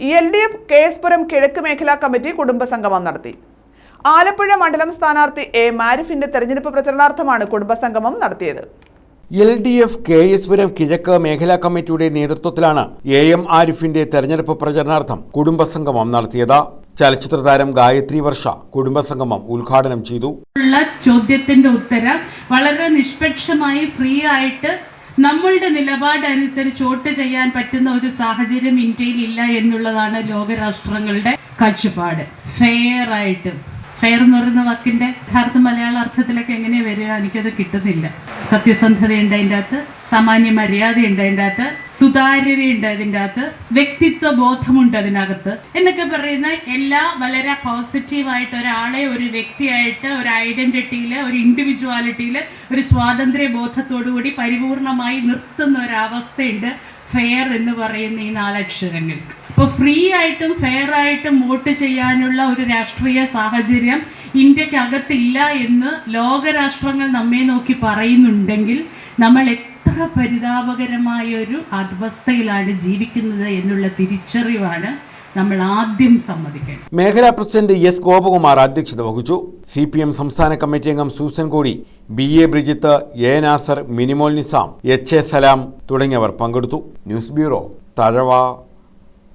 L D F K S Puram കിഴക്ക് മേഖലാ committee കുടുംബസംഗമം നടത്തി. ആലപ്പുഴ മണ്ഡലം സ്ഥാനാർത്ഥി എ മാരിഫിന്റെ തെരഞ്ഞെടുപ്പ് പ്രചരണാർത്ഥമാണ് കുടുംബസംഗമം നടത്തിയത്. L D F K S Puram കിഴക്ക് മേഖലാ കമ്മിറ്റിയുടെ നേതൃത്വത്തിലാണ് എ എം ആരിഫിന്റെ തെരഞ്ഞെടുപ്പ് പ്രചരണാർത്ഥം കുടുംബസംഗമം നടത്തിയത്. ചലച്ചിത്ര താരം ഗായത്രി വർഷ കുടുംബസംഗമം ഉദ്ഘാടനം ചെയ്തു. ഉള്ള ചോദ്യത്തിന്റെ ഉത്തരം വളരെ നിഷ്പക്ഷമായി ഫ്രീ ആയിട്ട് നമ്മളുടെ നിലപാടനുസരിച്ച് വോട്ട് ചെയ്യാൻ പറ്റുന്ന ഒരു സാഹചര്യം ഇന്ത്യയിൽ ഇല്ല എന്നുള്ളതാണ് ലോകരാഷ്ട്രങ്ങളുടെ കാഴ്ചപ്പാട്. ഫെയർ ആയിട്ട്. ഫെയർ എന്ന് പറയുന്ന വാക്കിന്റെ യഥാർത്ഥ മലയാള അർത്ഥത്തിലൊക്കെ എങ്ങനെ വരിക എനിക്കത് കിട്ടുന്നില്ല. സത്യസന്ധതയുണ്ട് അതിന്റെ അകത്ത്. സാമാന്യ മര്യാദയുണ്ട് അതിന്റെ അകത്ത് സുതാര്യതയുണ്ട് അതിന്റെ അകത്ത് വ്യക്തിത്വ ബോധമുണ്ട് അതിനകത്ത്. എന്നൊക്കെ പറയുന്ന എല്ലാ വളരെ പോസിറ്റീവായിട്ട് ഒരാളെ ഒരു വ്യക്തിയായിട്ട് ഒരു ഐഡന്റിറ്റിയിൽ ഒരു ഇൻഡിവിജ്വാലിറ്റിയിൽ ഒരു സ്വാതന്ത്ര്യ ബോധത്തോടു കൂടി പരിപൂർണമായി നിർത്തുന്ന ഒരവസ്ഥയുണ്ട് ഫെയർ എന്ന് പറയുന്ന ഈ നാലക്ഷരങ്ങൾക്ക് ഇപ്പോൾ ഫ്രീ ആയിട്ടും ഫെയർ ആയിട്ടും വോട്ട് ചെയ്യാനുള്ള ഒരു രാഷ്ട്രീയ സാഹചര്യം ഇന്ത്യക്കകത്തില്ല എന്ന് ലോകരാഷ്ട്രങ്ങൾ നമ്മെ നോക്കി പറയുന്നുണ്ടെങ്കിൽ നമ്മൾ എത്ര പരിതാപകരമായ ഒരു അവസ്ഥയിലാണ് ജീവിക്കുന്നത് എന്നുള്ള തിരിച്ചറിവാണ് നമ്മൾ ആദ്യം സമ്മതിക്കണം മേഖലാ പ്രസിഡന്റ് എസ് ഗോപകുമാർ അധ്യക്ഷത വഹിച്ചു. സി പി എം സംസ്ഥാന കമ്മിറ്റി അംഗം Susan Kodi B A Brijith A Nasar Minimol Nizam H A Salam തുടങ്ങിയവർ പങ്കെടുത്തു. News bureau Thazhava.